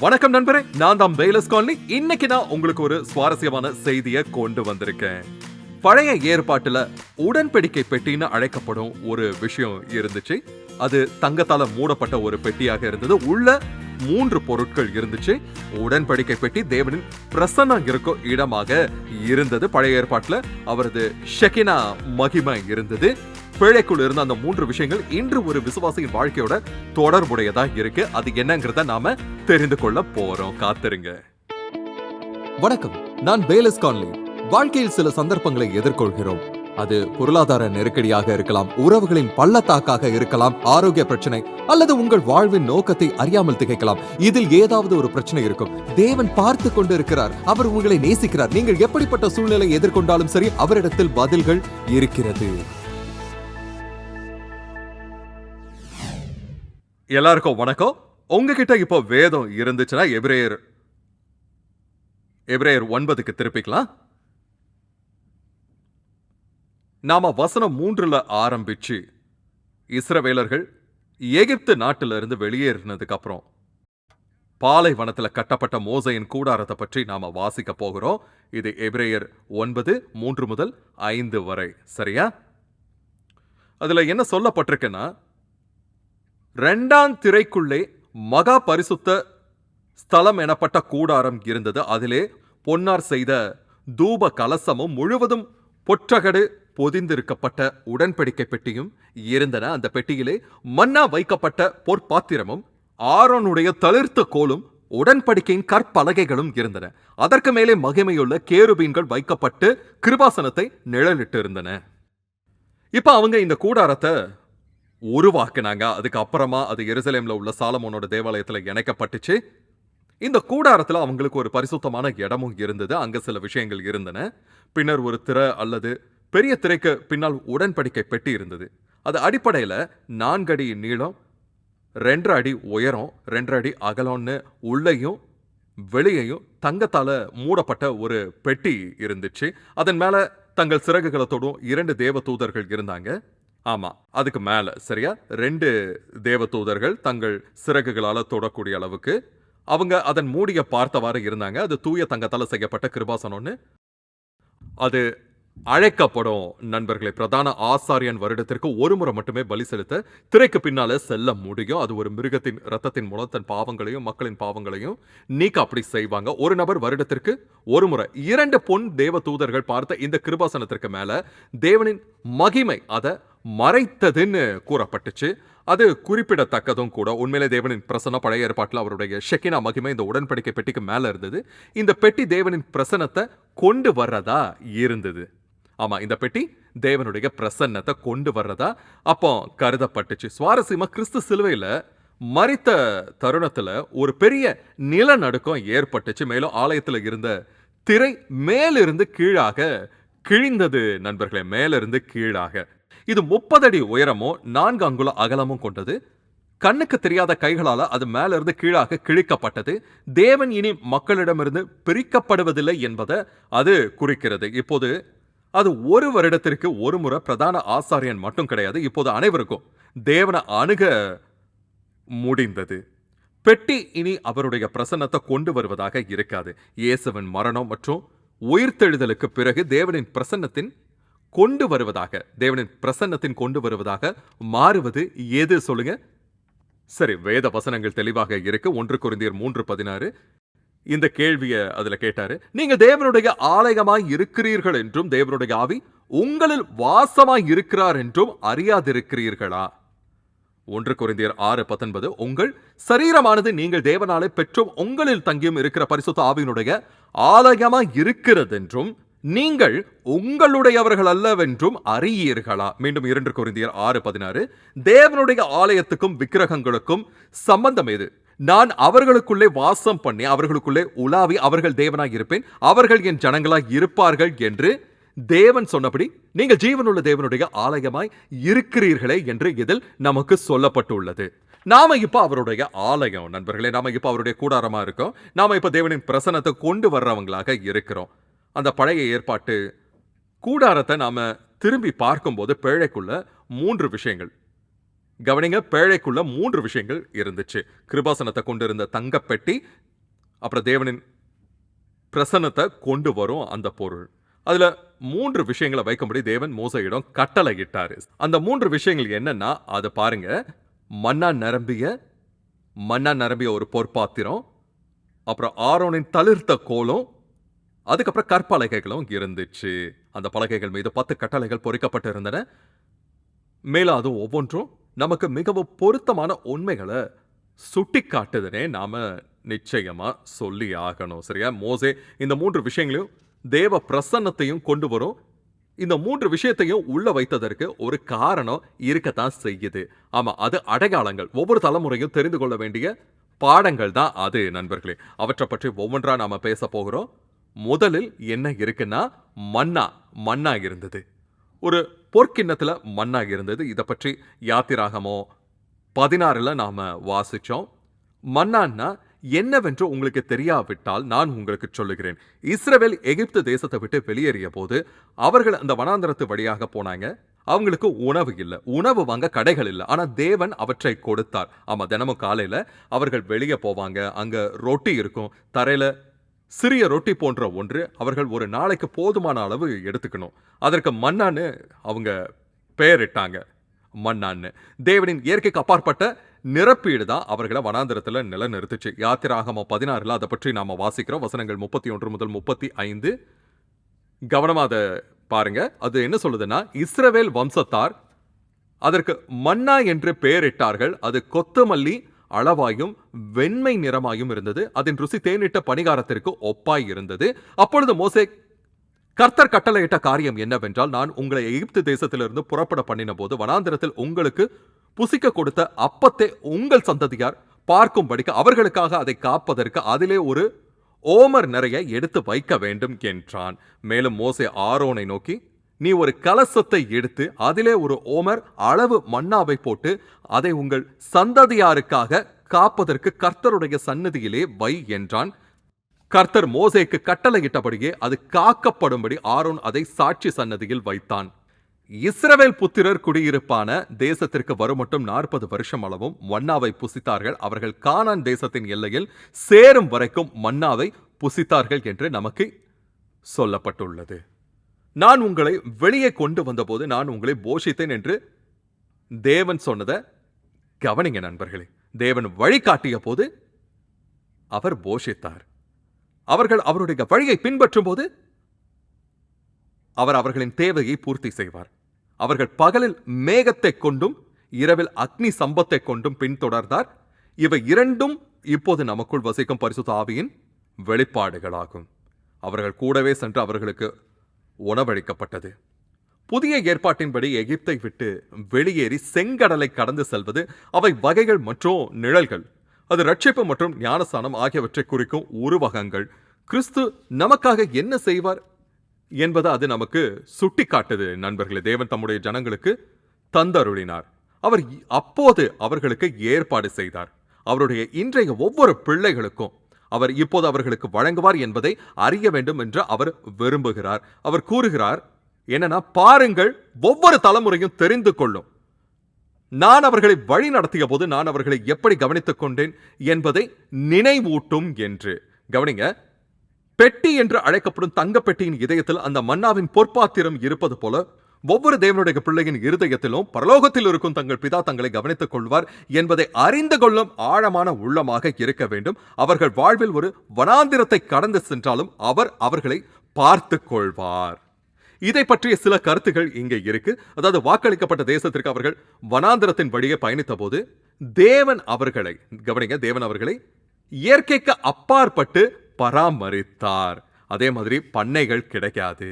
வணக்கம் நண்பரே நான் தான் பெய்லஸ் காலனி. இன்னைக்கு நான் உங்களுக்கு ஒரு சுவாரஸ்யமான செய்தியை கொண்டு வந்திருக்கேன். பழைய ஏற்பாட்டுல உடன்படிக்கை பெட்டின்னு அழைக்கப்படும் ஒரு விஷயம் இருந்துச்சு. அது தங்கத்தால மூடப்பட்ட ஒரு பெட்டியாக இருந்தது. உள்ள மூன்று பொருட்கள் இருந்துச்சு. உடன்படிக்கை பெட்டி தேவனின் பிரசன்னம் இருக்கும் இடமாக இருந்தது. பழைய ஏற்பாட்டில் அவரது ஷெகினா மகிமை இருந்தது. பிழைக்குள் இருந்த அந்த மூன்று விஷயங்கள் இன்று ஒரு விசுவாசியின் வாழ்க்கையோட தொடர்புடையதா இருக்கு. அது என்னங்கிறத நாம தெரிந்து கொள்ள போறோம். காத்திருங்க. வணக்கம். நான் பேலஸ் கான்லி. வாழ்க்கையில் சில சந்தர்ப்பங்களை எதிர்கொள்கிறோம். அது பொருளாதார நெருக்கடியாக இருக்கலாம் உறவுகளின் பள்ளத்தாக்காக இருக்கலாம் ஆரோக்கிய பிரச்சனை அல்லது உங்கள் வாழ்வின் நோக்கத்தை அறியாமல் திகைக்கலாம். இதில் ஏதாவது ஒரு பிரச்சனை இருக்கும். தேவன் பார்த்து கொண்டு இருக்கிறார் அவர் உங்களை நேசிக்கிறார். நீங்கள் எப்படிப்பட்ட சூழ்நிலை எதிர்கொண்டாலும் சரி அவரிடத்தில் பதில்கள் இருக்கிறது. எல்லாருக்கும் வணக்கம். உங்ககிட்ட இப்போ வேதம் இருந்துச்சுன்னா எபிரேயர் எபிரேயர் ஒன்பதுக்கு திருப்பிக்கலாம். நாம வசனம் மூன்றுல ஆரம்பிச்சு இஸ்ரவேலர்கள் எகிப்து நாட்டில இருந்து வெளியேறினதுக்கு அப்புறம் பாலைவனத்துல கட்டப்பட்ட மோசையின் கூடாரத்தை பற்றி நாம வாசிக்க போகிறோம். இது எபிரேயர் ஒன்பது மூன்று முதல் ஐந்து வரை. சரியா? அதுல என்ன சொல்லப்பட்டிருக்குன்னா ரெண்டாம் திரைக்குள்ளே மகா பரிசுத்த ஸ்தலம் எனப்பட்ட கூடாரம் இருந்தது. அதிலே பொன்னார் செய்த தூப கலசமும் முழுவதும் பொற்றகடு பொதிந்திருக்கப்பட்ட உடன்படிக்கை பெட்டியும் இருந்தன. அந்த பெட்டியிலே மன்னா வைக்கப்பட்ட பொற்பாத்திரமும் ஆரோனுடைய தளிர்த்த கோலும் உடன்படிக்கையின் கற்பலகைகளும் இருந்தன. அதற்கு மேலே மகிமையுள்ள கேருபீன்கள் வைக்கப்பட்டு கிருபாசனத்தை நிழலிட்டு இருந்தன இப்ப அவங்க இந்த கூடாரத்தை உருவாக்குனாங்க. அதுக்கப்புறமா அது எருசலேம்ல உள்ள சாலமோனோட தேவாலயத்துல இணைக்கப்பட்டுச்சு. இந்த கூடாரத்துல அவங்களுக்கு ஒரு பரிசுத்தமான இடமும் இருந்தது. அங்க சில விஷயங்கள் இருந்தன. பின்னர் ஒரு திரை அல்லது பெரிய திரைக்கு பின்னால் உடன்படிக்கை பெட்டி இருந்தது. அது அடிப்படையில நான்கு அடி நீளம் ரெண்டரை அடி உயரம் ரெண்டரை அடி அகலம்னு உள்ளேயும் வெளியையும் தங்கத்தால மூடப்பட்ட ஒரு பெட்டி இருந்துச்சு. அதன் மேல தங்கள் சிறகுகளத்தோடும் இரண்டு தேவ தூதர்கள் இருந்தாங்க. ஆமாம் அதுக்கு மேல சரியா? ரெண்டு தேவ தூதர்கள் தங்கள் சிறகுகளால் தொடக்கூடிய அளவுக்கு அவங்க அதன் மூடிய பார்த்தவாறு இருந்தாங்க. அது தூய தங்கத்தால் செய்யப்பட்ட கிருபாசனம்னு. அது அழைக்கப்படும் நண்பர்களை பிரதான ஆசாரியன் வருடத்திற்கு ஒரு முறை மட்டுமே பலி செலுத்த திரைக்கு பின்னால செல்ல முடியும். அது ஒரு மிருகத்தின் ரத்தத்தின் மூலம் தன் பாவங்களையும் மக்களின் பாவங்களையும் நீக்க அப்படி செய்வாங்க. ஒரு நபர் வருடத்திற்கு ஒரு முறை. இரண்டு பொன் தேவ தூதர்கள் பார்த்த இந்த கிருபாசனத்திற்கு மேல தேவனின் மகிமை அதை மறைத்ததுன்னு கூறப்பட்டுச்சு. அது குறிப்பிடத்தக்கதும் கூட. உண்மையிலே தேவனின் பிரசன்ன பழைய ஏற்பாட்டில் அவருடைய ஷெக்கினா மகிமை இந்த உடன்படிக்கை பெட்டிக்கு மேல இருந்தது. இந்த பெட்டி தேவனின் பிரசனத்தை கொண்டு வர்றதா இருந்தது. ஆமா இந்த பெட்டி தேவனுடைய பிரசன்னத்தை கொண்டு வர்றதா? அப்போ கருதப்பட்டுச்சு. சுவாரஸ்யமா கிறிஸ்து சிலுவையில மறித்த தருணத்துல ஒரு பெரிய நிலநடுக்கம் ஏற்பட்டுச்சு. மேலும் ஆலயத்துல இருந்த திரை மேலிருந்து கீழாக கிழிந்தது நண்பர்களே மேலிருந்து கீழாக. இது முப்பது அடி உயரமும் நான்கு அங்குல அகலமும் கொண்டது. கண்ணுக்கு தெரியாத கைகளால அது மேல இருந்து கீழாக கிழிக்கப்பட்டது. தேவன் இனி மக்களிடமிருந்து பிரிக்கப்படுவதில்லை என்பதை அது குறிக்கிறது. இப்போது அது ஒரு வருடத்திற்கு ஒரு முறை பிரதான ஆசாரியன் மட்டும் கிடையாது இப்போது அனைவருக்கும். தேவனை அணுக முடிந்தது. பெட்டி இனி அவருடைய பிரசன்னத்தை கொண்டு வருவதாக இருக்காது. இயேசுவின் மரணம் மற்றும் உயிர்த்தெழுதலுக்கு பிறகு தேவனின் பிரசன்னத்தின் கொண்டு வருவதாக தேவனின் பிரசன்னத்தின் கொண்டு வருவதாக மாறுவது எது? சொல்லுங்க. சரி வேத வசனங்கள் தெளிவாக இருக்கு. ஒன்று குருந்தியர் மூன்று பதினாறு. இந்த கேள்வியை அதுல கேட்டாரு. நீங்க தேவனுடைய ஆலயமாய் இருக்கிறீர்கள் என்றும் தேவனுடைய ஆவி உங்களில் வாசமாய் இருக்கிறார் என்றும் அறியாதிருக்கிறீர்களா? ஒன்று குறைந்தியர் ஆறு பத்தொன்பது உங்கள் சரீரமானது நீங்கள் தேவனாலே பெற்றும் உங்களில் தங்கியும் இருக்கிற பரிசுத்த ஆவியினுடைய ஆலயமாய் இருக்கிறதென்றும் நீங்கள் உங்களுடையவர்கள் அல்லவென்றும் அறியீர்களா? மீண்டும் இரண்டு குறைந்தியர் ஆறு பதினாறு தேவனுடைய ஆலயத்துக்கும் விக்கிரகங்களுக்கும் சம்பந்தம் எது? நான் அவர்களுக்குள்ளே வாசம் பண்ணி அவர்களுக்குள்ளே உலாவி அவர்கள் தேவனாய் இருப்பேன் அவர்கள் என் ஜனங்களாய் இருப்பார்கள் என்று தேவன் சொன்னபடி நீங்கள் ஜீவனுள்ள தேவனுடைய ஆலயமாய் இருக்கிறீர்களே என்று இதில் நமக்கு சொல்லப்பட்டுள்ளது. நாம இப்ப அவருடைய ஆலயம் நண்பர்களே நாம இப்ப அவருடைய கூடாரமா இருக்கோம். நாம இப்ப தேவனின் பிரசனத்தை கொண்டு வர்றவங்களாக இருக்கிறோம். அந்த பழைய ஏற்பாட்டு கூடாரத்தை நாம திரும்பி பார்க்கும்போது பிழைக்குள்ள மூன்று விஷயங்கள். கவனிங்க பேழைக்குள்ள மூன்று விஷயங்கள் இருந்துச்சு. கிருபாசனத்தை கொண்டிருந்த தங்கப்பெட்டி அப்புறம் தேவனின் பிரசன்னத்தை கொண்டு வரும் அந்த பொருள். அதுல மூன்று விஷயங்களை வைக்கும்படி தேவன் மோசையிடம் கட்டளையிட்டாரு. அந்த மூன்று விஷயங்கள் என்னன்னா அதை பாருங்க. மண்ணா நிரம்பிய மண்ணா நிரம்பிய ஒரு பொற்பாத்திரம் அப்புறம் ஆரோனின் தளிர்த்த கோலும் அதுக்கப்புறம் கற்பலகைகளும் இருந்துச்சு. அந்த பலகைகள் மீது பத்து கட்டளைகள் பொறிக்கப்பட்டு இருந்தன மேலும் அது ஒவ்வொன்றும் நமக்கு மிகவும் பொருத்தமான உண்மைகளை சுட்டி காட்டுதுனே நாம நிச்சயமா சொல்லி ஆகணும் சரியா? மோசே இந்த மூன்று விஷயங்களையும் தேவ பிரசன்னத்தையும் கொண்டு வரும். இந்த மூன்று விஷயத்தையும் உள்ள வைத்ததற்கு ஒரு காரணம் இருக்கத்தான் செய்யுது. ஆமா அது அடையாளங்கள். ஒவ்வொரு தலைமுறையும் தெரிந்து கொள்ள வேண்டிய பாடங்கள் தான் அது நண்பர்களே. அவற்றை பற்றி ஒவ்வொன்றா நாம பேச போகிறோம். முதலில் என்ன இருக்குன்னா மன்னா மன்னா இருந்தது. ஒரு போர்க்கிண்ணத்தில் மண்ணாக இருந்தது. இதை பற்றி யாத்திராகமோ பதினாறில் நாம் வாசிச்சோம். மன்னான்னா என்னவென்று உங்களுக்கு தெரியாவிட்டால் நான் உங்களுக்கு சொல்லுகிறேன். இஸ்ரேல் எகிப்து தேசத்தை விட்டு வெளியேறிய போது அவர்கள் அந்த வனாந்தரத்து வழியாக போனாங்க. அவங்களுக்கு உணவு இல்லை. உணவு வாங்க கடைகள் இல்லை. ஆனால் தேவன் அவற்றை கொடுத்தார். ஆமாம் தினமும் காலையில் அவர்கள் வெளியே போவாங்க. அங்கே ரொட்டி இருக்கும். தரையில் சிறிய ரொட்டி போன்ற ஒன்று அவர்கள் ஒரு நாளைக்கு போதுமான அளவு எடுத்துக்கணும். அதற்கு மன்னான்னு அவங்க பெயரிட்டாங்க. மன்னான்னு. தேவனின் இயற்கைக்கு அப்பாற்பட்ட நிரப்பீடு தான் அவர்களை வனாந்திரத்தில் நிலநிறுத்துச்சு. யாத்திராகம பதினாறுல அதை பற்றி நாம வாசிக்கிறோம். வசனங்கள் முப்பத்தி ஒன்று முதல் முப்பத்தி ஐந்து கவனமாக அதை பாருங்க. அது என்ன சொல்லுதுன்னா இஸ்ரவேல் வம்சத்தார் அதற்கு மன்னா என்று பெயரிட்டார்கள். அது கொத்தமல்லி அளவாயும் வெண்மை நிறமாயும் இருந்தது. அதன் ருசி தேனிட்ட பணிகாரத்திற்கு ஒப்பாய் இருந்தது. அப்பொழுது மோசே கர்த்தர் கட்டளையிட்ட காரியம் என்னவென்றால் நான் உங்களை எகிப்து தேசத்திலிருந்து புறப்பட பண்ணின போது வனாந்திரத்தில் உங்களுக்கு புசிக்க கொடுத்த அப்பத்தை உங்கள் சந்ததியார் பார்க்கும்படிக்கு அவர்களுக்காக அதை காப்பதற்கு அதிலே ஒரு ஓமர் நிறைய எடுத்து வைக்க வேண்டும் என்றான். மேலும் மோசே ஆரோனை நோக்கி நீ ஒரு கலசத்தை எடுத்து அதிலே ஒரு ஓமர் அளவு மன்னாவை போட்டு அதை உங்கள் சந்ததியாருக்காக காப்பதற்கு கர்த்தருடைய சன்னதியிலே வை என்றான். கர்த்தர் மோசேக்கு கட்டளையிட்டபடியே அது காக்கப்படும்படி ஆரோன் அதை சாட்சி சன்னதியில் வைத்தான். இஸ்ரவேல் புத்திரர் குடியிருப்பான தேசத்திற்கு வருமட்டும் நாற்பது வருஷம் அளவும் மன்னாவை புசித்தார்கள். அவர்கள் கானான் தேசத்தின் எல்லையில் சேரும் வரைக்கும் மன்னாவை புசித்தார்கள் என்று நமக்கு சொல்லப்பட்டுள்ளது. நான் உங்களை வெளியே கொண்டு வந்தபோது நான் உங்களை போஷித்தேன் என்று தேவன் சொன்னதை கவனிங்க நண்பர்களே. தேவன் வழிகாட்டிய போது அவர் போஷித்தார். அவர்கள் அவருடைய வழியை பின்பற்றும் போது அவர் அவர்களின் தேவையை பூர்த்தி செய்வார். அவர்கள் பகலில் மேகத்தை கொண்டும் இரவில் அக்னி சம்பத்தை கொண்டும் பின்தொடர்ந்தார். இவை இரண்டும் இப்போது நமக்குள் வசிக்கும் பரிசுத்த ஆவியின் வெளிப்பாடுகளாகும். அவர்கள் கூடவே சென்று அவர்களுக்கு உணவளிக்கப்பட்டது. புதிய ஏற்பாட்டின்படி எகிப்தை விட்டு வெளியேறி செங்கடலை கடந்து செல்வது அவை வகைகள் மற்றும் நிழல்கள். அது ரட்சிப்பு மற்றும் ஞானஸ்தானம் ஆகியவற்றை குறிக்கும் உருவகங்கள். கிறிஸ்து நமக்காக என்ன செய்வார் என்பதை அது நமக்கு சுட்டி காட்டுது நண்பர்களே தேவன் தம்முடைய ஜனங்களுக்கு தந்தருளினார். அவர் அப்போது அவர்களுக்கு ஏற்பாடு செய்தார். அவருடைய இன்றைய ஒவ்வொரு பிள்ளைகளுக்கும் அவர் இப்போது அவர்களுக்கு வழங்குவார் என்பதை அறிய வேண்டும் என்று அவர் விரும்புகிறார். அவர் கூறுகிறார் என்னன்னா பாருங்கள் ஒவ்வொரு தலைமுறையும் தெரிந்து கொள்ளும். நான் அவர்களை வழி நடத்திய போது நான் அவர்களை எப்படி கவனித்துக் கொண்டேன் என்பதை நினைவூட்டும் என்று. கவனிங்க பெட்டி என்று அழைக்கப்படும் தங்கப்பெட்டியின் இதயத்தில் அந்த மன்னாவின் பொற்பாத்திரம் இருப்பது போல ஒவ்வொரு தேவனுடைய பிள்ளையின் இருதயத்திலும் பரலோகத்தில் இருக்கும் தங்கள் பிதா தங்களை கவனித்துக் கொள்வார் என்பதை அறிந்து கொள்ளும் ஆழமான உள்ளமாக இருக்க வேண்டும். அவர்கள் வாழ்வில் ஒரு வனாந்திரத்தை கடந்து சென்றாலும் அவர் அவர்களை பார்த்து கொள்வார். இதை பற்றிய சில கருத்துகள் இங்கே இருக்கு. அதாவது வாக்களிக்கப்பட்ட தேசத்திற்கு அவர்கள் வனாந்திரத்தின் வழியே பயணித்த போது தேவன் அவர்களை கவனிங்க தேவன் அவர்களை இயற்கைக்கு அப்பாற்பட்டு பராமரித்தார். அதே மாதிரி பண்ணைகள் கிடைக்காது.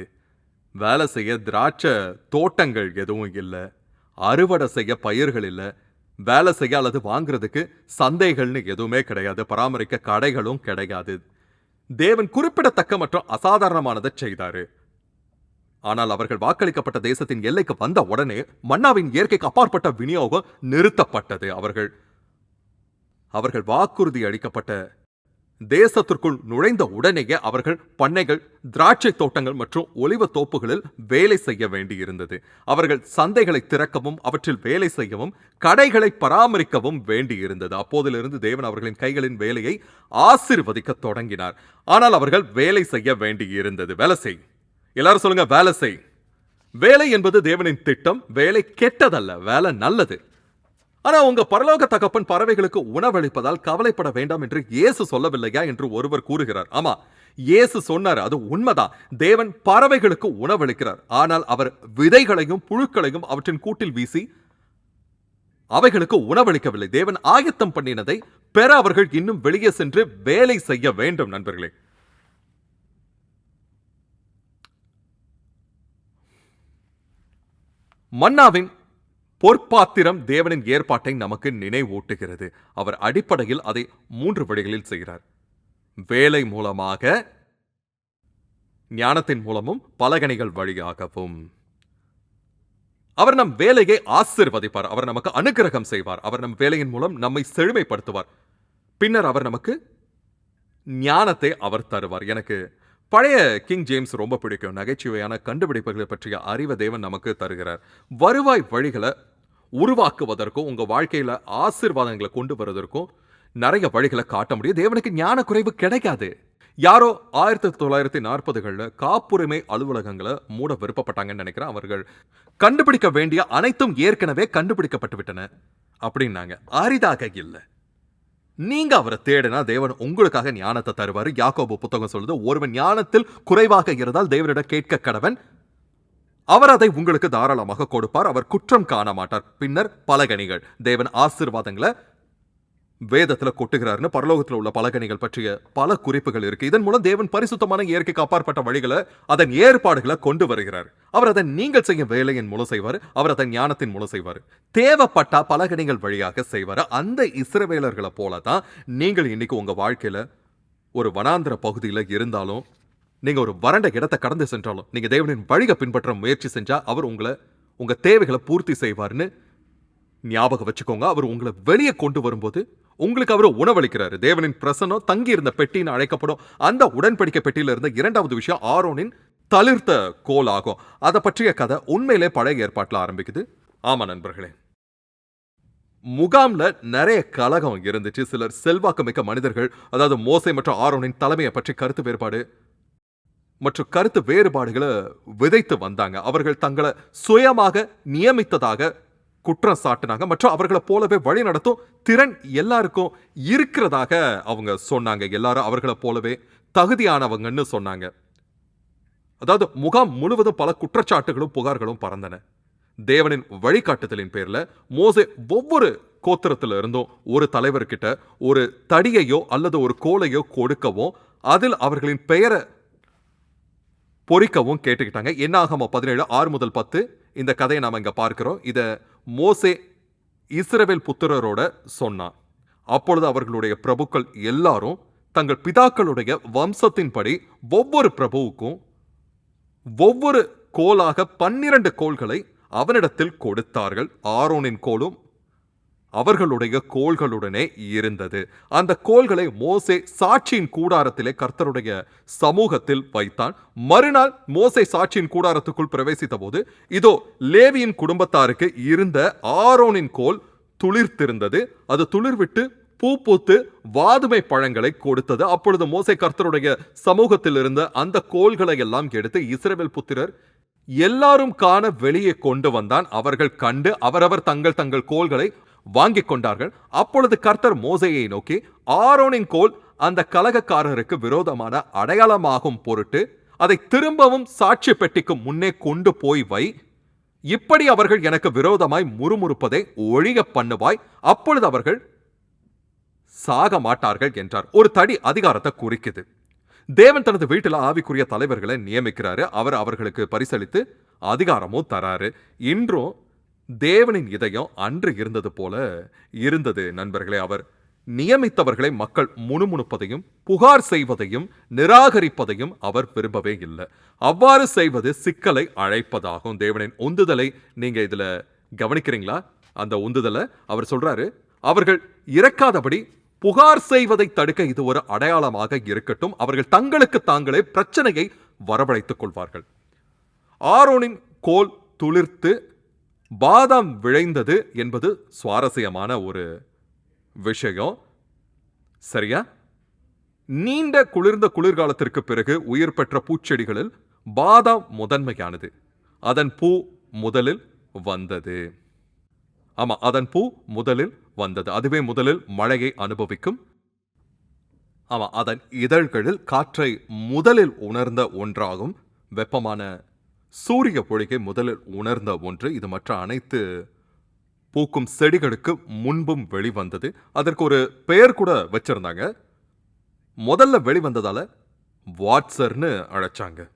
வேலை செய்ய திராட்சை தோட்டங்கள் எதுவும் இல்லை அறுவடை செய்ய பயிர்கள் இல்லை வேலை செய்ய அல்லது வாங்குறதுக்கு சந்தைகள்னு எதுவுமே கிடையாது பராமரிக்க கடைகளும் கிடையாது. தேவன் குறிப்பிடத்தக்க மற்றும் அசாதாரணமானதை செய்தாரு. ஆனால் அவர்கள் வாக்களிக்கப்பட்ட தேசத்தின் எல்லைக்கு வந்த உடனே மன்னாவின் இயற்கைக்கு அப்பாற்பட்ட விநியோகம் நிறுத்தப்பட்டது அவர்கள். அவர்கள் வாக்குறுதி அளிக்கப்பட்ட தேசத்திற்குள் நுழைந்த உடனேயே அவர்கள் பண்ணைகள் திராட்சை தோட்டங்கள் மற்றும் ஒலிவ தோப்புகளில் வேலை செய்ய வேண்டியிருந்தது. அவர்கள் சந்தைகளை திறக்கவும் அவற்றில் வேலை செய்யவும் கடைகளை பராமரிக்கவும் வேண்டியிருந்தது. அப்போதிலிருந்து தேவன் அவர்களின் கைகளின் வேலையை ஆசிர்வதிக்க தொடங்கினார். ஆனால் அவர்கள் வேலை செய்ய வேண்டியிருந்தது. வேலை செய். எல்லாரும் சொல்லுங்க வேலை செய். வேலை என்பது தேவனின் திட்டம் வேலை கெட்டதல்ல வேலை நல்லது. ஆனா உங்க பரலோக தகப்பன் பறவைகளுக்கு உணவளிப்பதால் கவலைப்பட வேண்டாம் என்று இயேசு சொல்லவில்லையா என்று ஒருவர் கூறுகிறார். ஆமா இயேசு சொன்னார் அது உண்மைதான். தேவன் பறவைகளுக்கு உணவளிக்கிறார். ஆனால் அவர் விதைகளையும் புழுக்களையும் அவற்றின் கூட்டில் வீசி அவைகளுக்கு உணவளிக்கவில்லை. தேவன் ஆயத்தம் பண்ணினதை பெற அவர்கள் இன்னும் வெளியே சென்று வேலை செய்ய வேண்டும் நண்பர்களே. மன்னாவின் பொற்பாத்திரம் தேவனின் ஏற்பாட்டை நமக்கு நினைவூட்டுகிறது. அவர் அடிப்படையில் அதை மூன்று வழிகளில் செய்கிறார். வேலை மூலமாக ஞானத்தின் மூலமும் பலகணிகள் வழியாகவும். அவர் நம் வேலையை ஆசிர்வதிப்பார். அவர் நமக்கு அனுக்கிரகம் செய்வார். அவர் நம் வேலையின் மூலம் நம்மை செழுமைப்படுத்துவார். பின்னர் அவர் நமக்கு ஞானத்தை அவர் தருவார். எனக்கு பழைய கிங் ஜேம்ஸ் ரொம்ப பிடிக்கும். நகைச்சுவையான கண்டுபிடிப்புகளை பற்றிய அறிவை தேவன் நமக்கு தருகிறார். வருவாய் வழிகளை உருவாக்குவதற்கும் உங்க வாழ்க்கையில ஆசீர்வாதங்களை கொண்டு வர்றதற்கும் நிறைய வழிகளை காட்ட முடியும். தேவனுக்கு ஞான குறைவு கிடைக்காது. யாரோ ஆயிரத்தி தொள்ளாயிரத்தி நாற்பதுகளில் காப்புரிமை அலுவலகங்களை மூட விருப்பப்பட்டாங்கன்னு நினைக்கிறேன். அவர்கள் கண்டுபிடிக்க வேண்டிய அனைத்தும் ஏற்கனவே கண்டுபிடிக்கப்பட்டு விட்டன. அப்படின்னாங்க. அரிதாக இல்லை. நீங்க அவரை தேடினா தேவன் உங்களுக்காக ஞானத்தை தருவாரு. யாக்கோபு புத்தகம் சொல்லுது ஒருவன் ஞானத்தில் குறைவாக இருந்தால் தேவனிடம் கேட்க கடவன் அவர் அதை உங்களுக்கு தாராளமாக கொடுப்பார். அவர் குற்றம் காண மாட்டார். பின்னர் பலகணிகள் தேவன் ஆசீர்வாதங்களை வேதத்துல கொட்டுகிறாருன்னு பரலோகத்துல உள்ள பலகணிகள் பற்றிய பல குறிப்புகள் இருக்கு. இதன் மூலம் தேவன் பரிசுத்தமான இயற்கைக்கு அப்பாற்பட்ட வழிகளை அதன் ஏற்பாடுகளை கொண்டு வருகிறார். அவர் அதை நீங்கள் செய்யும் வேலையின் மூலம் செய்வார். அவர் அதன் ஞானத்தின் மூலம் செய்வார். தேவைப்பட்டா பலகணிகள் வழியாக செய்வார்? அந்த இஸ்ரவேலர்களை போல தான் நீங்கள் இன்னைக்கு உங்க வாழ்க்கையில ஒரு வனாந்திர பகுதியில் இருந்தாலும் நீங்க ஒரு வறண்ட இடத்தை கடந்து சென்றாலும் நீங்க தேவனின் வழியை பின்பற்ற முயற்சி செஞ்சா அவர் உங்களை உங்க தேவைகளை பூர்த்தி செய்வார்னு ஞாபகம் வச்சுக்கோங்க. அவர் உங்களை வெளியே கொண்டு வரும்போது உங்களுக்கு அவர் உணவளிக்கிறாரு. தேவனின் பிரசனம் தங்கி இருந்த பெட்டின்னு அழைக்கப்படும் அந்த உடன்படிக்கை பெட்டியில இருந்த இரண்டாவது விஷயம் ஆரோனின் தளிர்த்த கோல் ஆகும். அதை பற்றிய கதை உண்மையிலே பழைய ஏற்பாட்டில் ஆரம்பிக்குது. ஆமா நண்பர்களே. முகாம்ல நிறைய கலகம் இருந்துச்சு. சிலர் செல்வாக்கு மிக்க மனிதர்கள் அதாவது மோசை மற்றும் ஆரோனின் தலைமையை பற்றி கருத்து வேறுபாடு மற்றும் கருத்து வேறுபாடுகளை விதைத்து வந்தாங்க. அவர்கள் தங்களை சுயமாக நியமித்ததாக குற்றம் சாட்டினாங்க. மற்றும் அவர்களை போலவே வழி நடத்தும் திறன் எல்லாருக்கும் இருக்கிறதாக அவங்க சொன்னாங்க. எல்லாரும் அவர்களை போலவே தகுதியானவங்கன்னு சொன்னாங்க. அதாவது முகாம் முழுவதும் பல குற்றச்சாட்டுகளும் புகார்களும் பறந்தன. தேவனின் வழிகாட்டுதலின் பேர்ல மோசே ஒவ்வொரு கோத்திரத்துல இருந்தும் ஒரு தலைவர்கிட்ட ஒரு தடியையோ அல்லது ஒரு கோலையோ கொடுக்கவும் அதில் அவர்களின் பெயரை பொறிக்கவும் கேட்டுக்கிட்டாங்க. என்னாகம பதினேழு ஆறு முதல் பத்து. இந்த கதையை நாம இங்க பார்க்கிறோம். இத மோசே இஸ்ரவேல் புத்திரரோட சொன்னான் அப்பொழுது அவர்களுடைய பிரபுக்கள் எல்லாரும் தங்கள் பிதாக்களுடைய வம்சத்தின்படி ஒவ்வொரு பிரபுவுக்கும் ஒவ்வொரு கோலாக பன்னிரண்டு கோள்களை அவனிடத்தில் கொடுத்தார்கள். ஆரோனின் கோலும் அவர்களுடைய கோள்களுடனே இருந்தது. அந்த கோள்களை மோசே சாட்சியின் கூடாரத்திலே கர்த்தருடைய சமூகத்தில் வைத்தான். மறுநாள் மோசே சாட்சியின் கூடாரத்துக்குள் பிரவேசித்த போது இதோ லேவியின் குடும்பத்தாருக்கு இருந்த ஆரோனின் கோல் துளிர்த்திருந்தது. அது துளிர்விட்டு பூ பூத்து வாதுமை பழங்களை கொடுத்தது. அப்பொழுது மோசை கர்த்தருடைய சமூகத்தில் இருந்த அந்த கோள்களை எல்லாம் எடுத்து இஸ்ரவேல் புத்திரர் எல்லாரும் காண வெளியே கொண்டு வந்தான். அவர்கள் கண்டு அவரவர் தங்கள் தங்கள் கோள்களை வாங்கிக் கொண்டார்கள். அப்பொழுது கர்த்தர் மோசையை நோக்கி ஆரோனின் கோல் அந்த கலகக்காரருக்கு விரோதமான அடையாளமாகும் பொருட்டு அதை திரும்பவும் சாட்சி பெட்டிக்கு முன்னே கொண்டு போய் வை. இப்படி அவர்கள் எனக்கு விரோதமாய் முறுமுறுப்பதை ஒழிய பண்ணுவாய். அப்பொழுது அவர்கள் சாக மாட்டார்கள் என்றார். ஒரு தடி அதிகாரத்தை குறிக்குது. தேவன் தனது வீட்டில் ஆவிக்குரிய தலைவர்களை நியமிக்கிறாரு. அவர் அவர்களுக்கு பரிசளித்து அதிகாரமும் தராரு. இன்றும் தேவனின் இதயம் அன்று இருந்தது போல இருந்தது நண்பர்களே. அவர் நியமித்தவர்களை மக்கள் முணுமுணுப்பதையும் புகார் செய்வதையும் நிராகரிப்பதையும் அவர் விரும்பவே இல்லை. அவ்வாறு செய்வது சிக்கலை அழைப்பதாகும். தேவனின் உந்துதலை நீங்க இதுல கவனிக்கிறீங்களா? அந்த உந்துதலை அவர் சொல்றாரு அவர்கள் இறக்காதபடி புகார் செய்வதை தடுக்க இது ஒரு அடையாளமாக இருக்கட்டும். அவர்கள் தங்களுக்கு தாங்களே பிரச்சனையை வரவழைத்துக் கொள்வார்கள். ஆரோனின் கோல் துளிர்த்து பாதாம் விளைந்தது என்பது சுவாரஸ்யமான ஒரு விஷயம். சரியா? நீண்ட குளிர்ந்த குளிர்காலத்திற்கு பிறகு உயிர் பெற்ற பூச்செடிகளில் பாதாம் முதன்மையானது. அதன் பூ முதலில் வந்தது. ஆமா அதன் பூ முதலில் வந்தது. அதுவே முதலில் மழையை அனுபவிக்கும். ஆமா அதன் இதழ்களில் காற்றை முதலில் உணர்ந்த ஒன்றாகும். வெப்பமான சூரிய பொழிகை முதலில் உணர்ந்த ஒன்று. இது மற்ற அனைத்து பூக்கும் செடிகளுக்கு முன்பும் வெளிவந்தது. அதற்கு ஒரு பெயர் கூட வச்சிருந்தாங்க. முதல்ல வெளிவந்ததால வாட்சர்னு அழைச்சாங்க.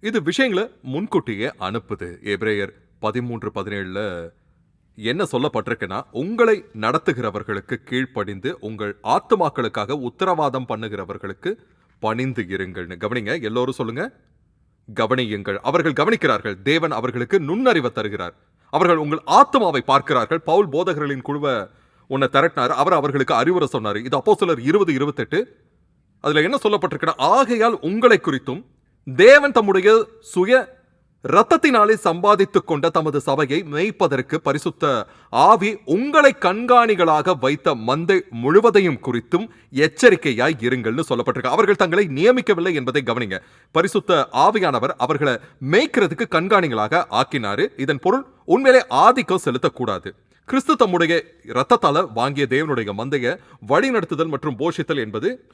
இது விஷயங்களை முன்கூட்டியே அனுப்புது. எப்ரேயர் பதிமூன்று பதினேழுல என்ன சொல்லப்பட்டிருக்குன்னா உங்களை நடத்துகிறவர்களுக்கு கீழ்ப்படிந்து உங்கள் ஆத்துமாக்களுக்காக உத்தரவாதம் பண்ணுகிறவர்களுக்கு பணிந்து இருங்கள்னு. கவனிங்க எல்லோரும் சொல்லுங்க. கவனியுங்கள். அவர்கள் கவனிக்கிறார்கள். தேவன் அவர்களுக்கு நுண்ணறிவை தருகிறார். அவர்கள் உங்கள் ஆத்மாவை பார்க்கிறார்கள். பவுல் போதகர்களின் குழுவை உன்னை திரட்டினார். அவர் அவர்களுக்கு அறிவுரை சொன்னார். இது அப்போ சிலர் இருபது இருபத்தெட்டு. அதுல என்ன சொல்லப்பட்டிருக்கிற ஆகையால் உங்களை குறித்தும் தேவன் தம்முடைய சுய இரத்தத்தினாலே சம்பாதித்துக் கொண்ட தமது சபையை மேய்ப்பதற்கு பரிசுத்த ஆவி உங்களை கண்காணிகளாக வைத்த மந்தை முழுவதையும் குறித்தும் எச்சரிக்கையாய் இருங்கள்னு சொல்லப்பட்டிருக்கு. அவர்கள் தங்களை நியமிக்கவில்லை என்பதை கவனிங்க. பரிசுத்த ஆவியானவர் அவர்களை மேய்க்கிறதுக்கு கண்காணிகளாக ஆக்கினாரு. இதன் பொருள் உண்மையிலே ஆதிக்கம் செலுத்தக்கூடாது. கிறிஸ்து தம்முடைய இரத்தத்தால வாங்கிய தேவனுடைய மந்தைய வழிநடத்துதல் மற்றும் போஷித்தல் என்பது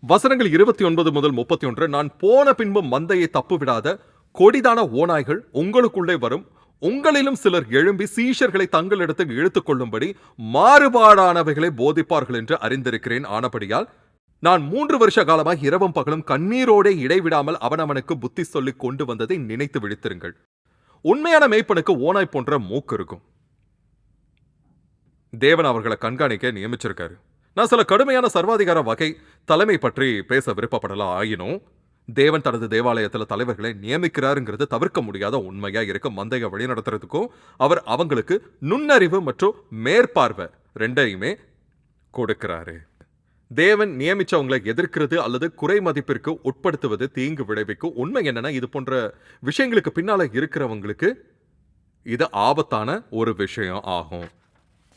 வசனங்கள் இருபத்தி ஒன்பது முதல் முப்பத்தி ஒன்று. நான் போன பின்பு மந்தையை தப்புவிடாத கொடிதான ஓநாய்கள் உங்களுக்குள்ளே வரும். உங்களிலும் சிலர் எழும்பி சீஷர்களை தங்களிடத்தில் இழுத்துக் கொள்ளும்படி மாறுபாடானவைகளை போதிப்பார்கள் என்று அறிந்திருக்கிறேன் ஆனபடியால். நான் மூன்று வருஷ காலமாக இரவும் பகலும் கண்ணீரோடே இடைவிடாமல் அவனவனுக்கு புத்தி சொல்லிக் கொண்டு வந்ததை நினைத்து விழித்திருங்கள். உண்மையான மேய்ப்பனுக்கு ஓநாய் போன்ற மூக்கு இருக்கும். தேவன் அவர்களை கண்காணிக்க நியமிச்சிருக்காரு. நான் சில கடுமையான சர்வாதிகார வகை தலைமை பற்றி பேச விருப்பப்படலாம் ஆயினும் தேவன் தனது தேவாலயத்தில் தலைவர்களை நியமிக்கிறாருங்கிறது தவிர்க்க முடியாத உண்மையாக இருக்க. மந்தைய வழிநடத்துறதுக்கும் அவர் அவங்களுக்கு நுண்ணறிவு மற்றும் மேற்பார்வை ரெண்டையுமே கொடுக்கிறாரு. தேவன் நியமிச்சவங்களை எதிர்க்கிறது அல்லது குறை மதிப்பிற்கு உட்படுத்துவது தீங்கு விளைவிக்கும் உண்மை என்னன்னா இது போன்ற விஷயங்களுக்கு பின்னால இருக்கிறவங்களுக்கு இது ஆபத்தான ஒரு விஷயம் ஆகும்.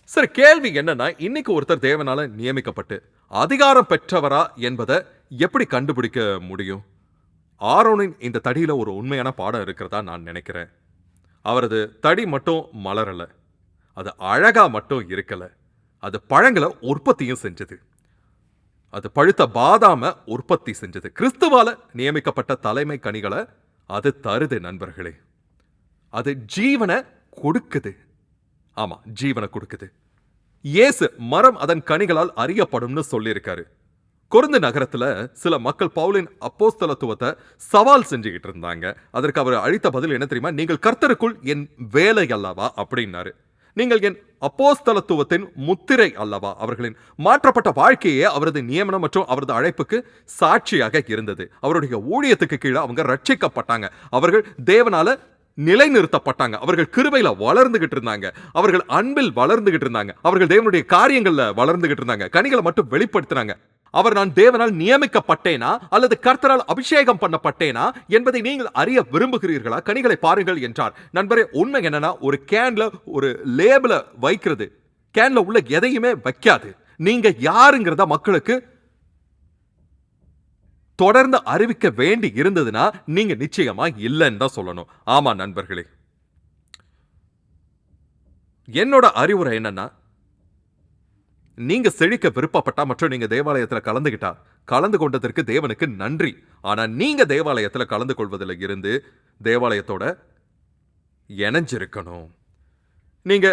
சரி கேள்வி என்னன்னா இன்னைக்கு ஒருத்தர் தேவனால நியமிக்கப்பட்டு அதிகாரம் பெற்றவரா என்பதை எப்படி கண்டுபிடிக்க முடியும்? ஆரோனின் இந்த தடியில ஒரு உண்மையான பாடம் இருக்கிறதா நான் நினைக்கிறேன். அவரது தடி மட்டும் மலரல. அது அழகா மட்டும் இருக்கல. அது பழங்களை உற்பத்தியும் செஞ்சது. அது பழுத்த பாதாம உற்பத்தி செஞ்சது. கிறிஸ்துவால நியமிக்கப்பட்ட தலைமை கனிகளை அது தருது நண்பர்களே. அது ஜீவனை கொடுக்குது. ஆமா ஜீவனை கொடுக்குது. இயேசு மரம் அதன் கனிகளால் அறியப்படும்னு சொல்லியிருக்காரு. கொருந்து நகரத்துல சில மக்கள் பவுலின் அப்போஸ்தலத்துவத்தை சவால் செஞ்சுக்கிட்டு இருந்தாங்க. அதற்கு அவர் அளித்த பதில் என்ன தெரியுமா? நீங்கள் கர்த்தருக்குள் என் வேலை அல்லவா? அப்படின்னாரு. நீங்கள் என் அப்போஸ்தலத்துவத்தின் முத்திரை அல்லவா? அவர்களின் மாற்றப்பட்ட வாழ்க்கையே அவரது நியமனம் மற்றும் அவரது அழைப்புக்கு சாட்சியாக இருந்தது. அவருடைய ஊழியத்துக்கு கீழே அவங்க ரட்சிக்கப்பட்டாங்க. அவர்கள் தேவனால நிலைநிறுத்தப்பட்டாங்க. அவர்கள் கிருபையில் வளர்ந்துகிட்டு இருந்தாங்க. அவர்கள் அன்பில் வளர்ந்துகிட்டு இருந்தாங்க. அவர்கள் தேவனுடைய காரியங்களில் வளர்ந்துகிட்டு இருந்தாங்க. கனிகளை மட்டும் வெளிப்படுத்தினாங்க. அவர் நான் தேவனால் நியமிக்கப்பட்டேனா? அல்லது கர்த்தரால் அபிஷேகம் பண்ணப்பட்டேனா? என்பதை நீங்கள் அறிய விரும்புகிறீர்களா? கனிகளை பாருங்கள் என்றார். நண்பரே உண்மை என்னன்னா ஒரு கேன்ல ஒரு லேபிள வைக்கிறது. கேன்ல உள்ள எதையுமே வைக்காது. நீங்க யாருங்கிறத மக்களுக்கு தொடர்ந்து அறிவிக்க வேண்டி இருந்ததுன்னா நீங்க நிச்சயமா இல்லைன்னு தான் சொல்லணும். ஆமா நண்பர்களே. என்னோட அறிவுரை என்னன்னா நீங்க செழிக்க விருப்பப்பட்டா மற்றும் நீங்க தேவாலயத்துல கலந்துகிட்டா கலந்து கொண்டதற்கு தேவனுக்கு நன்றி. ஆனா நீங்க தேவாலயத்துல கலந்து கொள்வதில் இருந்து தேவாலயத்தோட இணைஞ்சிருக்கணும். நீங்க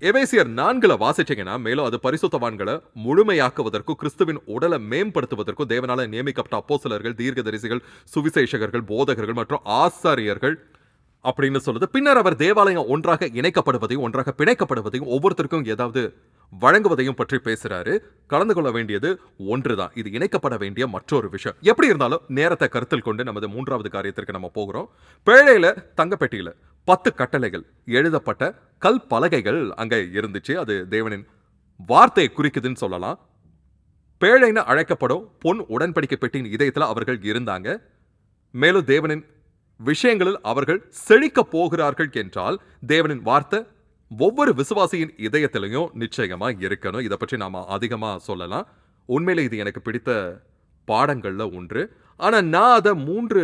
எவேசியர் நான்குல வாசிச்சீங்கன்னா மேலும் அது பரிசுத்தவான்களை முழுமையாக்குவதற்கும் கிறிஸ்துவின் உடலை மேம்படுத்துவதற்கும் தேவனால நியமிக்கப்பட்ட அப்போசலர்கள் தீர்க்கதரிசிகள் சுவிசேஷகர்கள் போதகர்கள் மற்றும் ஆசாரியர்கள் அப்படின்னு சொல்லுது. பின்னர் அவர் தேவாலயம் ஒன்றாக இணைக்கப்படுவதையும் ஒன்றாக பிணைக்கப்படுவதையும் ஒவ்வொருத்தருக்கும் ஏதாவது வழங்குவதையும் பற்றி பேசுறாரு. கலந்து கொள்ள வேண்டியது ஒன்றுதான். இது இணைக்கப்பட வேண்டிய மற்றொரு விஷயம். எப்படி இருந்தாலும் நேரத்தை கருத்தில் கொண்டு நமது மூன்றாவது காரியத்திற்கு நம்ம போகிறோம். பேழையில தங்கப்பெட்டியில பத்து கட்டளைகள் எழுதப்பட்ட கல் பலகைகள் அங்க இருந்துச்சு. அது தேவனின் வார்த்தையை குறிக்குதுன்னு சொல்லலாம். பேழைன்னு அழைக்கப்படும் பொன் உடன்படிக்கை பெட்டியின் இதயத்தில் அவர்கள் இருந்தாங்க. மேலும் தேவனின் விஷயங்களில் அவர்கள் செழிக்க போகிறார்கள் என்றால் தேவனின் வார்த்தை ஒவ்வொரு விசுவாசியின் இதயத்திலையும் நிச்சயமா இருக்கணும். இதை பற்றி நாம அதிகமா சொல்லலாம். உண்மையிலே இது எனக்கு பிடித்த பாடங்கள்ல ஒன்று. ஆனா நான் அதை மூன்று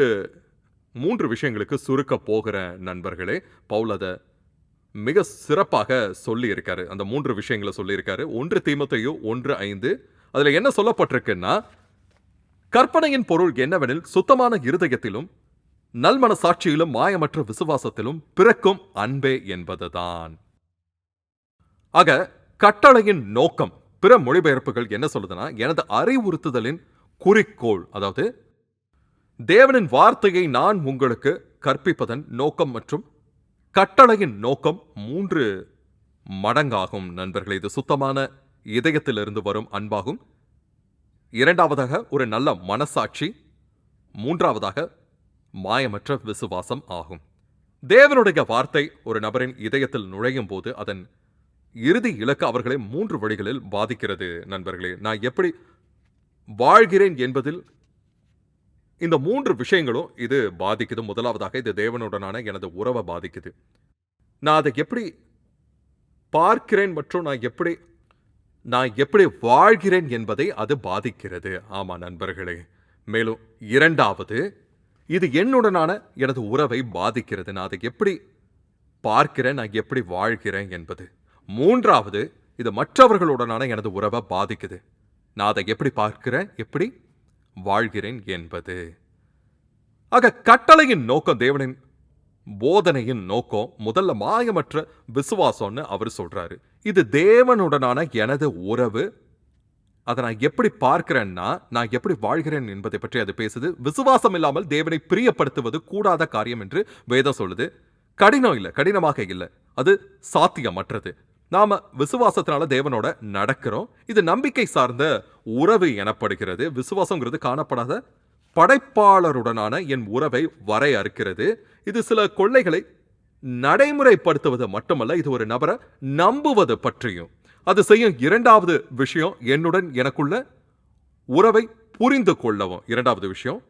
மூன்று விஷயங்களுக்கு சுருக்க போகிறேன் நண்பர்களே. பவுல் அதை மிக சிறப்பாக சொல்லியிருக்காரு. அந்த மூன்று விஷயங்களை சொல்லியிருக்காரு. ஒன்று தீமத்தையோ ஒன்று ஐந்து. அதுல என்ன சொல்லப்பட்டிருக்குன்னா கற்பனையின் பொருள் என்னவெனில் சுத்தமான இருதயத்திலும் நல்மன சாட்சியிலும் மாயமற்ற விசுவாசத்திலும் பிறக்கும் அன்பே என்பதுதான். ஆக கட்டளையின் நோக்கம் பிற மொழிபெயர்ப்புகள் என்ன சொல்லுதுன்னா எனது அறிவுறுத்துதலின் குறிக்கோள் அதாவது தேவனின் வார்த்தையை நான் உங்களுக்கு கற்பிப்பதன் நோக்கம் மற்றும் கட்டளையின் நோக்கம் மூன்று மடங்காகும் நண்பர்களே. இது சுத்தமான இதயத்திலிருந்து வரும் அன்பாகும். இரண்டாவதாக ஒரு நல்ல மனசாட்சி. மூன்றாவதாக மாயமற்ற விசுவாசம் ஆகும். தேவனுடைய வார்த்தை ஒரு நபரின் இதயத்தில் நுழையும் போது அதன் இறுதி இலக்கு அவர்களை மூன்று வழிகளில் பாதிக்கிறது நண்பர்களே. நான் எப்படி வாழ்கிறேன் என்பதில் இந்த மூன்று விஷயங்களும் இது பாதிக்குது. முதலாவதாக இது தேவனுடனான எனது உறவை பாதிக்குது. நான் அதை எப்படி பார்க்கிறேன் மற்றும் நான் எப்படி நான் எப்படி வாழ்கிறேன் என்பதை அது பாதிக்கிறது. ஆமாம் நண்பர்களே. மேலும் இரண்டாவது இது என்னுடனான எனது உறவை பாதிக்கிறது. நான் அதை எப்படி பார்க்கிறேன் நான் எப்படி வாழ்கிறேன் என்பது. மூன்றாவது இது மற்றவர்களுடனான எனது உறவை பாதிக்குது. நான் அதை எப்படி பார்க்கிறேன்? எப்படி? வாழ்கிறேன் என்பது. ஆக கட்டளையின் நோக்கம் தேவனின் போதனையின் நோக்கம் முதல்ல மாயமற்ற விசுவாசம்னு அவர் சொல்றாரு. இது தேவனுடனான எனது உறவு. அதை நான் எப்படி பார்க்கிறேன்னா நான் எப்படி வாழ்கிறேன் என்பதை பற்றி அது பேசுது. விசுவாசம் இல்லாமல் தேவனை பிரியப்படுத்துவது கூடாத காரியம் என்று வேதம் சொல்லுது. கடினம் இல்லை கடினமாக இல்லை. அது சாத்தியமற்றது. நாம விசுவாசத்தினால தேவனோட நடக்கிறோம். இது நம்பிக்கை சார்ந்த உறவு எனப்படுகிறது. விசுவாசங்கிறது காணப்படாத படைப்பாளருடனான என் உறவை வரையறுக்கிறது. இது சில கொள்ளைகளை நடைமுறைப்படுத்துவது மட்டுமல்ல இது ஒரு நபரை நம்புவது பற்றியும். அது செய்யும் இரண்டாவது விஷயம் என்னுடன் எனக்குள்ள உறவை புரிந்து கொள்ளவும். இரண்டாவது விஷயம்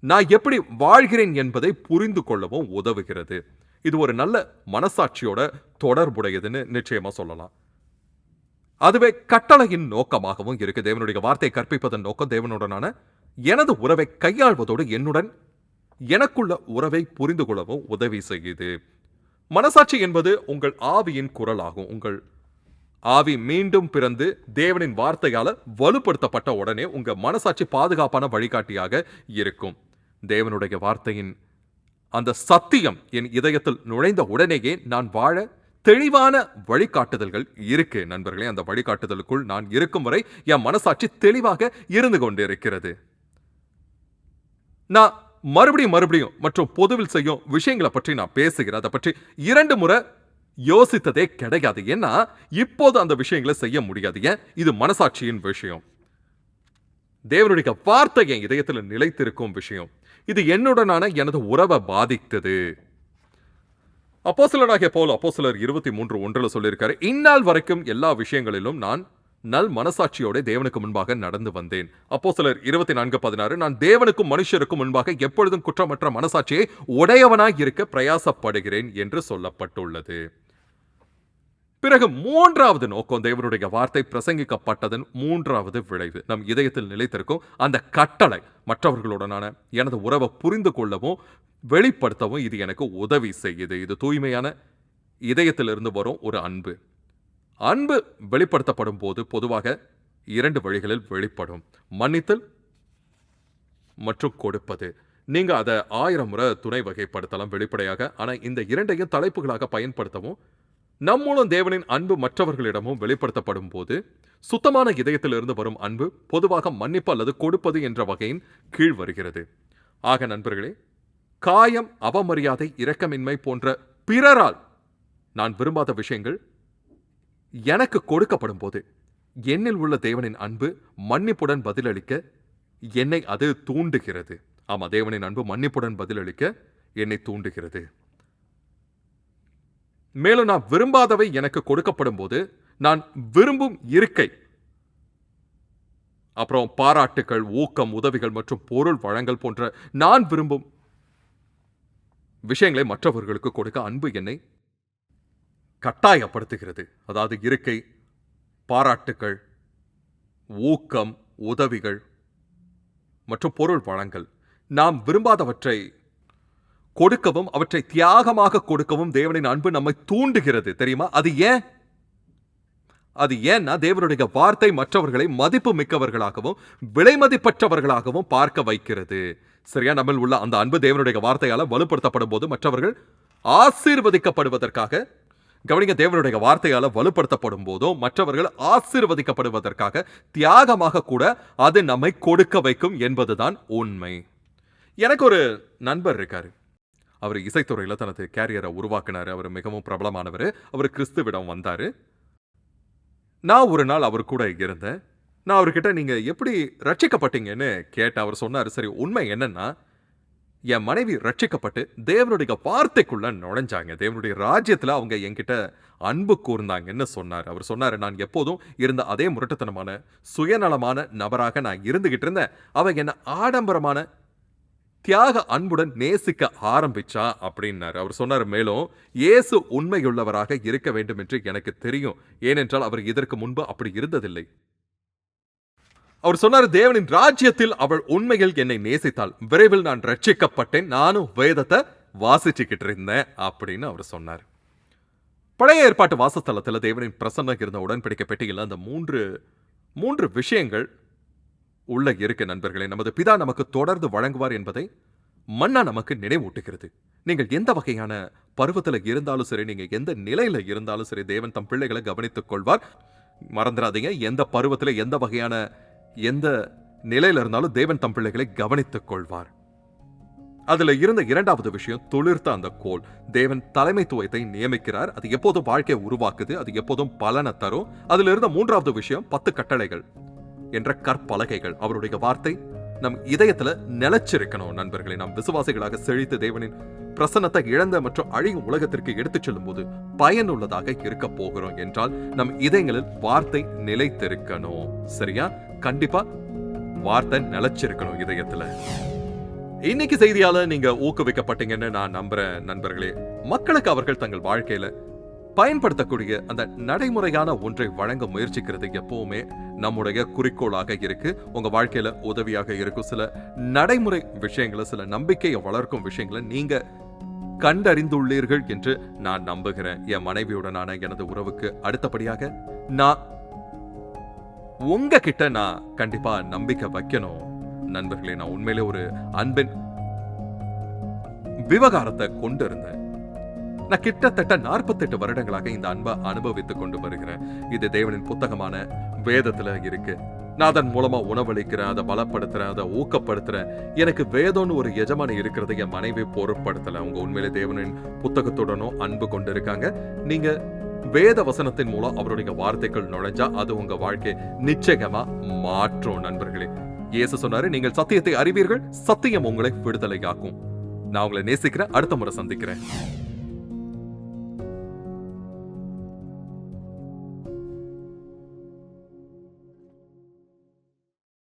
நான் எப்படி வாழ்கிறேன் என்பதை புரிந்து கொள்ளவும் உதவுகிறது. இது ஒரு நல்ல மனசாட்சியோட தொடர்புடையதுன்னு நிச்சயமா சொல்லலாம். அதுவே கட்டளையின் நோக்கமாகவும் இருக்கு. தேவனுடைய வார்த்தையை கற்பிப்பதன் நோக்கம் தேவனுடனான எனது உறவை கையாள்வதோடு என்னுடன் எனக்குள்ள உறவை புரிந்து கொள்ளவும் உதவி செய்யுது. மனசாட்சி என்பது உங்கள் ஆவியின் குரலாகும். உங்கள் ஆவி மீண்டும் பிறந்து தேவனின் வார்த்தையால வலுப்படுத்தப்பட்ட உடனே உங்கள் மனசாட்சி பாதுகாப்பான வழிகாட்டியாக இருக்கும். தேவனுடைய வார்த்தையின் அந்த சத்தியம் என் இதயத்தில் நுழைந்த உடனேயே நான் வாழ தெளிவான வழிகாட்டுதல்கள் இருக்கு நண்பர்களே. அந்த வழிகாட்டுதலுக்குள் நான் இருக்கும் வரை என் மனசாட்சி தெளிவாக இருந்து கொண்டிருக்கிறது. நான் மறுபடியும் மறுபடியும் மற்றும் பொதுவில் செய்யும் விஷயங்களை பற்றி நான் பேசுகிறேன். அதை பற்றி இரண்டு முறை யோசித்ததே கிடையாது. ஏன்னா இப்போது அந்த விஷயங்களை செய்ய முடியாது. ஏன்? இது மனசாட்சியின் விஷயம். தேவனுடைய வார்த்தை என் இதயத்தில் நிலைத்திருக்கும் விஷயம். இது என்னுடனான எனது உறவை பாதித்தது. அப்போஸ்தலனாகிய போல் அப்போஸ்தலர் இருபத்தி மூன்று ஒன்றில் சொல்லியிருக்காரு இந்நாள் வரைக்கும் எல்லா விஷயங்களிலும் நான் நல் மனசாட்சியோட தேவனுக்கு முன்பாக நடந்து வந்தேன். அப்போஸ்தலர் இருபத்தி நான்கு பதினாறு நான் தேவனுக்கும் மனுஷருக்கும் முன்பாக எப்பொழுதும் குற்றமற்ற மனசாட்சியை உடையவனாய் இருக்க பிரயாசப்படுகிறேன் என்று சொல்லப்பட்டுள்ளது. பிறகு மூன்றாவது நோக்கம் தேவனுடைய வார்த்தை பிரசங்கிக்கப்பட்டதன் மூன்றாவது விளைவு. நம் இதயத்தில் நிலைத்திருக்கும் அந்த கட்டளை மற்றவர்களுடனான எனது உறவை புரிந்து கொள்ளவும் வெளிப்படுத்தவும் இது எனக்கு உதவி செய்யுது. இது தூய்மையான இதயத்திலிருந்து வரும் ஒரு அன்பு. அன்பு வெளிப்படுத்தப்படும் போது பொதுவாக இரண்டு வழிகளில் வெளிப்படும். மன்னித்தல் மற்றும் கொடுப்பது. நீங்க அதை ஆயிரம் முறை துணை வகைப்படுத்தலாம் வெளிப்படையாக ஆனால் இந்த இரண்டையும் தலைப்புகளாக பயன்படுத்தவும் நம் மூலம் தேவனின் அன்பு மற்றவர்களிடமும் வெளிப்படுத்தப்படும் போது சுத்தமான இதயத்திலிருந்து வரும் அன்பு பொதுவாக மன்னிப்பு அல்லது கொடுப்பது என்ற வகையின் கீழ் வருகிறது. ஆக நண்பர்களே காயம் அவமரியாதை இரக்கமின்மை போன்ற பிறரால் நான் விரும்பாத விஷயங்கள் எனக்கு கொடுக்கப்படும் போது என்னில் உள்ள தேவனின் அன்பு மன்னிப்புடன் பதிலளிக்க என்னை அது தூண்டுகிறது. ஆமா தேவனின் அன்பு மன்னிப்புடன் பதிலளிக்க என்னை தூண்டுகிறது. மேலும் நான் விரும்பாதவை எனக்கு கொடுக்கப்படும் போது நான் விரும்பும் இருக்கை. அப்புறம் பாராட்டுகள் ஊக்கம் உதவிகள் மற்றும் பொருள் வழங்கல் போன்ற நான் விரும்பும் விஷயங்களை மற்றவர்களுக்கு கொடுக்க அன்பு என்னை கட்டாயப்படுத்துகிறது. அதாவது இருக்கை பாராட்டுகள் ஊக்கம் உதவிகள் மற்றும் பொருள் வழங்கல். நாம் விரும்பாதவற்றை கொடுக்கவும் அவற்றை தியாகமாக கொடுக்கவும் தேவனின் அன்பு நம்மை தூண்டுகிறது. தெரியுமா? அது ஏன்? அது ஏன்னா தேவனுடைய வார்த்தை மற்றவர்களை மதிப்பு மிக்கவர்களாகவும் விலைமதிப்பற்றவர்களாகவும் பார்க்க வைக்கிறது. சரியா? நம்மில் உள்ள அந்த அன்பு தேவனுடைய வார்த்தையால் வலுப்படுத்தப்படும் போது மற்றவர்கள் ஆசீர்வதிக்கப்படுவதற்காக கவனிங்க தேவனுடைய வார்த்தையால் வலுப்படுத்தப்படும் போதும் மற்றவர்கள் ஆசீர்வதிக்கப்படுவதற்காக தியாகமாக கூட அது நம்மை கொடுக்க வைக்கும் என்பதுதான் உண்மை. எனக்கு ஒரு நண்பர் இருக்காரு. அவர் இசைத்துறையில் தனது கேரியரை உருவாக்கினார். அவர் மிகவும் பிரபலமானவர். அவர் கிறிஸ்துவிடம் வந்தார். நான் ஒரு நாள் அவர் கூட இருந்தேன். நான் அவர்கிட்ட நீங்கள் எப்படி ரட்சிக்கப்பட்டீங்கன்னு கேட்டேன். அவர் சொன்னார் சரி உண்மை என்னன்னா என் மனைவி ரட்சிக்கப்பட்டு தேவனுடைய வார்த்தைக்குள்ள நுழைஞ்சாங்க. தேவனுடைய ராஜ்யத்தில் அவங்க என்கிட்ட அன்பு கூர்ந்தாங்கன்னு சொன்னார். அவர் சொன்னார் நான் எப்போதும் இருந்த அதே முரட்டுத்தனமான சுயநலமான நபராக நான் இருந்துகிட்டு இருந்தேன். அவ என்ன ஆடம்பரமான தியாக அன்புடன் நேசிக்க ஆரம்பிச்சா அப்படின்னாரு. அவர் சொன்னார் மேலும் இயேசு உண்மையுள்ளவராக இருக்க வேண்டும் என்று எனக்கு தெரியும். ஏனென்றால் அவர் இதற்கு முன்பு அப்படி இருந்ததில்லை. அவர் சொன்னார் தேவனின் ராஜ்யத்தில் அவள் உண்மையில் என்னை நேசித்தாள். விரைவில் நான் ரட்சிக்கப்பட்டேன் நானும் வேதத்தை வாசிச்சுக்கிட்டு இருந்தேன் அப்படின்னு அவர் சொன்னார். பழைய ஏற்பாட்டு வாசஸ்தலத்தில் தேவனின் பிரசன்னம் இருந்த உடன்படிக்கை பெட்டியில் அந்த மூன்று மூன்று விஷயங்கள் உள்ள இருக்க நண்பர்களே நமது பிதா நமக்கு தொடர்ந்து வழங்குவார் என்பதை மன்னா நமக்கு நினைவூட்டுகிறது. நீங்கள் எந்த வகையான பருவத்தில் இருந்தாலும் சரி நீங்க எந்த நிலையில இருந்தாலும் சரி தேவன் தம் பிள்ளைகளை கவனித்துக் கொள்வார். மறந்துடாதீங்க எந்த பருவத்துல எந்த வகையான எந்த நிலையில இருந்தாலும் தேவன் தம் பிள்ளைகளை கவனித்துக் கொள்வார். அதுல இருந்த இரண்டாவது விஷயம் துளிர்த்த அந்த கோல். தேவன் தலைமைத்துவத்தை நியமிக்கிறார். அது எப்போதும் வாழ்க்கையை உருவாக்குது அது எப்போதும் பலனை தரும். அதுல இருந்த மூன்றாவது விஷயம் பத்து கட்டளைகள். என்ற கற்பலகைகள். அவருடைய வார்த்தை நம் இதயத்துல நிலைச்சிருக்கணும் நண்பர்களே. நாம் விசுவாசிகளாக செழித்து தேவனின் பிரசன்னத்தை இழந்த மற்றும் அழியும் உலகத்திற்கு எடுத்துச் செல்லும்போது பயனுள்ளதாக இருக்க போகிறோம் என்றால் நம் இதயங்களில் வார்த்தை நிலைத்திருக்கணும். சரியா? கண்டிப்பா வார்த்தை நிலைச்சிருக்கணும் இதயத்துல. இன்னைக்கு செய்தியால நீங்க ஊக்குவிக்கப்பட்டீங்கன்னு நான் நம்புறேன் நண்பர்களே. மக்களுக்கு அவர்கள் தங்கள் வாழ்க்கையில பயன்படுத்தக்கூடிய அந்த நடைமுறையான ஒன்றை வழங்க முயற்சிக்கிறது எப்பவுமே நம்முடைய குறிக்கோளாக இருக்கு. உங்க வாழ்க்கையில உதவியாக இருக்கும். சில நடைமுறை விஷயங்களை சில நம்பிக்கையை வளர்க்கும் விஷயங்களை நீங்க கண்டறிந்துள்ளீர்கள் என்று நான் நம்புகிறேன். என் மனைவியுடனான எனது உறவுக்கு அடுத்தபடியாக நான் உங்ககிட்ட நான் கண்டிப்பா நம்பிக்கை வைக்கணும். நண்பர்களே நான் உண்மையிலே ஒரு அன்பின் விவகாரத்தை கொண்டு இருந்தேன் நான் கிட்டத்தட்ட 48 வருடங்களாக இந்த அன்பை அனுபவித்துக் கொண்டு வருகிறேன். இது தேவனின் புத்தகமான வேதத்துல இருக்கு. நான் அதன் மூலமா உணவளிக்கிறேன் அதை பலப்படுத்துறேன் அதை ஊக்கப்படுத்துறேன். எனக்கு வேதம்னு ஒரு எஜமானி இருக்கிறத என் மனைவி பொருட்படுத்தல. அவங்க உண்மையிலே தேவனின் புத்தகத்துடனும் அன்பு கொண்டு இருக்காங்க நீங்க வேத வசனத்தின் மூலம் அவருடைய வார்த்தைகள் நுழைஞ்சா அது உங்க வாழ்க்கை நிச்சயமா மாற்றும் நண்பர்களே. இயேசு சொன்னாரு நீங்கள் சத்தியத்தை அறிவீர்கள் சத்தியம் உங்களை விடுதலையாக்கும். நான் உங்களை நேசிக்கிறேன் அடுத்த முறை சந்திக்கிறேன்.